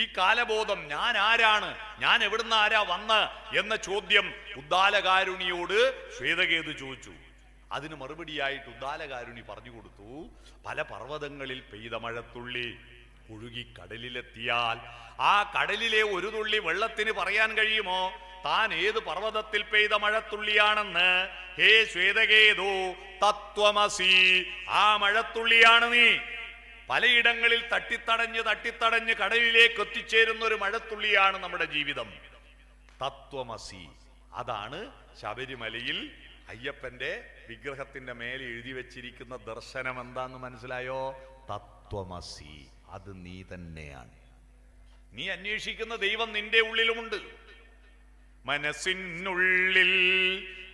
ഈ കാലബോധം ഞാൻ ആരാണ് ഞാൻ എവിടുന്ന് ആരാ വന്ന്? എന്ന ചോദ്യം ഉദ്ദാലകാരുണിയോട് ശ്വേതകേതു ചോദിച്ചു. അതിന് മറുപടിയായിട്ട് ഉദ്ദാലകാരുണി പറഞ്ഞു കൊടുത്തു പല പർവതങ്ങളിൽ പെയ്ത മഴത്തുള്ളി ഒഴുകി കടലിലെത്തിയാൽ ആ കടലിലെ ഒരു തുള്ളി വെള്ളത്തിന് പറയാൻ കഴിയുമോ? താൻ ഏത് പർവതത്തിൽ പെയ്ത മഴത്തുള്ളിയാണെന്ന്? ഹേ ശ്വേതകേതു തത്വമസി ആ മഴത്തുള്ളിയാണ് നീ. പലയിടങ്ങളിൽ തട്ടിത്തടഞ്ഞ് തട്ടിത്തടഞ്ഞ് കടലിലേക്ക് എത്തിച്ചേരുന്ന ഒരു മഴത്തുള്ളിയാണ് നമ്മുടെ ജീവിതം. തത്വമസി. അതാണ് ശബരിമലയിൽ അയ്യപ്പന്റെ വിഗ്രഹത്തിന്റെ മേലെ എഴുതി വെച്ചിരിക്കുന്ന ദർശനം എന്താന്ന് മനസ്സിലായോ? തത്വമസി. അത് നീ തന്നെയാണ്. നീ അന്വേഷിക്കുന്ന ദൈവം നിന്റെ ഉള്ളിലുമുണ്ട്. മനസ്സിനുള്ളിൽ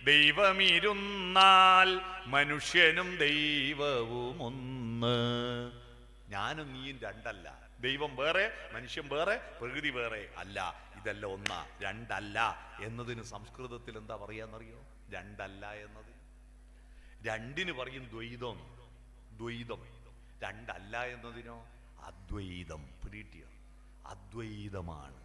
ദൈവമിരുന്നാൽ മനുഷ്യനും ദൈവവും ഒന്ന് ഞാനും നീയും രണ്ടല്ല. ദൈവം വേറെ മനുഷ്യൻ വേറെ പ്രകൃതി വേറെ അല്ല. ഇതല്ല ഒന്ന രണ്ടല്ല എന്നതിന് സംസ്കൃതത്തിൽ എന്താ പറയാന്നറിയോ? രണ്ടല്ല എന്നത്. രണ്ടിന് പറയും ദ്വൈതം. ദ്വൈതം. രണ്ടല്ല എന്നതിനോ? അദ്വൈതം. പിടികിട്ടിയോ? അദ്വൈതമാണ്.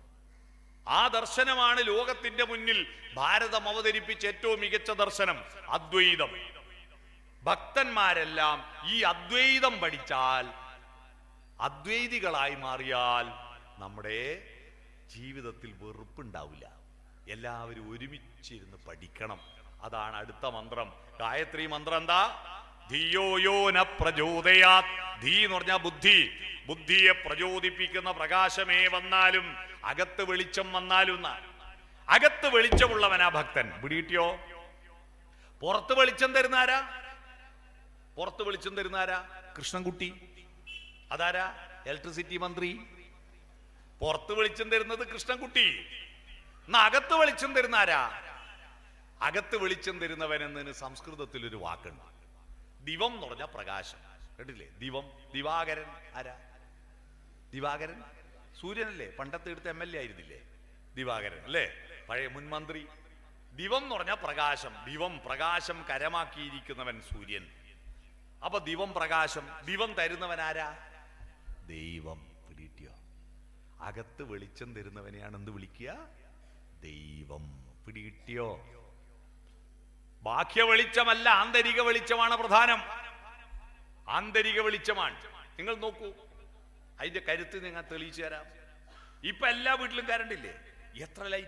ആ ദർശനമാണ് ലോകത്തിന്റെ മുന്നിൽ ഭാരതം അവതരിപ്പിച്ച ഏറ്റവും മികച്ച ദർശനം. അദ്വൈതം. ഭക്തന്മാരെല്ലാം ഈ അദ്വൈതം പഠിച്ചാൽ അദ്വൈതികളായി മാറിയാൽ നമ്മുടെ ജീവിതത്തിൽ വെറുപ്പുണ്ടാവില്ല. എല്ലാവരും ഒരുമിച്ചിരുന്ന് പഠിക്കണം. അതാണ് അടുത്ത മന്ത്രം. ഗായത്രി മന്ത്രം എന്താ? ധിയോയോന പ്രചോദയാ ധീ എന്ന് പറഞ്ഞാൽ ബുദ്ധി. ബുദ്ധിയെ പ്രചോദിപ്പിക്കുന്ന പ്രകാശമേ വന്നാലും അകത്ത് വെളിച്ചം വന്നാലും. അകത്ത് വെളിച്ചമുള്ളവനാ ഭക്തൻ. പിടികിട്ടിയോ? പുറത്ത് വെളിച്ചം തരുന്നാരാ പുറത്ത് വെളിച്ചം തരുന്നാരാ കൃഷ്ണൻകുട്ടി. അതാരാ? ഇലക്ട്രിസിറ്റി മന്ത്രി. പുറത്ത് വെളിച്ചം തരുന്നത് കൃഷ്ണൻകുട്ടി. എന്നാ അകത്ത് വെളിച്ചം തരുന്നാരാ? അകത്ത് വെളിച്ചം തരുന്നവൻ എന്നതിന് സംസ്കൃതത്തിൽ ഒരു വാക്കുണ്ട്. ദിവം എന്ന് പറഞ്ഞാൽ പ്രകാശം. കേട്ടില്ലേ? ദിവം. ദിവാകരൻ. ആരാ? ദിവാകരൻ? സൂര്യനല്ലേ? പണ്ടത്തെ എടുത്ത എം എൽ എ ആയിരുന്നില്ലേ? ദിവാകരൻ അല്ലേ? പഴയ മുൻമന്ത്രി ദിവം എന്ന് പറഞ്ഞാൽ പ്രകാശം. ദിവം പ്രകാശം കരമാക്കിയിരിക്കുന്നവൻ സൂര്യൻ. അപ്പൊ ദിവം പ്രകാശം ദിവം തരുന്നവൻ ആരാ? ദൈവം പിടികിട്ടിയോ അകത്ത് വെളിച്ചം തരുന്നവനെയാണ് എന്ത് വിളിക്കുക? ദൈവം പിടികിട്ടിയോ ബാഹ്യ വെളിച്ചമല്ല ആന്തരിക വെളിച്ചമാണ് പ്രധാനം. ആന്തരിക വെളിച്ചമാണ്. നിങ്ങൾ നോക്കൂ അതിന്റെ കരുത്ത് നിങ്ങൾ തെളിയിച്ചു തരാം. ഇപ്പൊ എല്ലാ വീട്ടിലും കരണ്ടില്ലേ എത്ര ലൈറ്റ്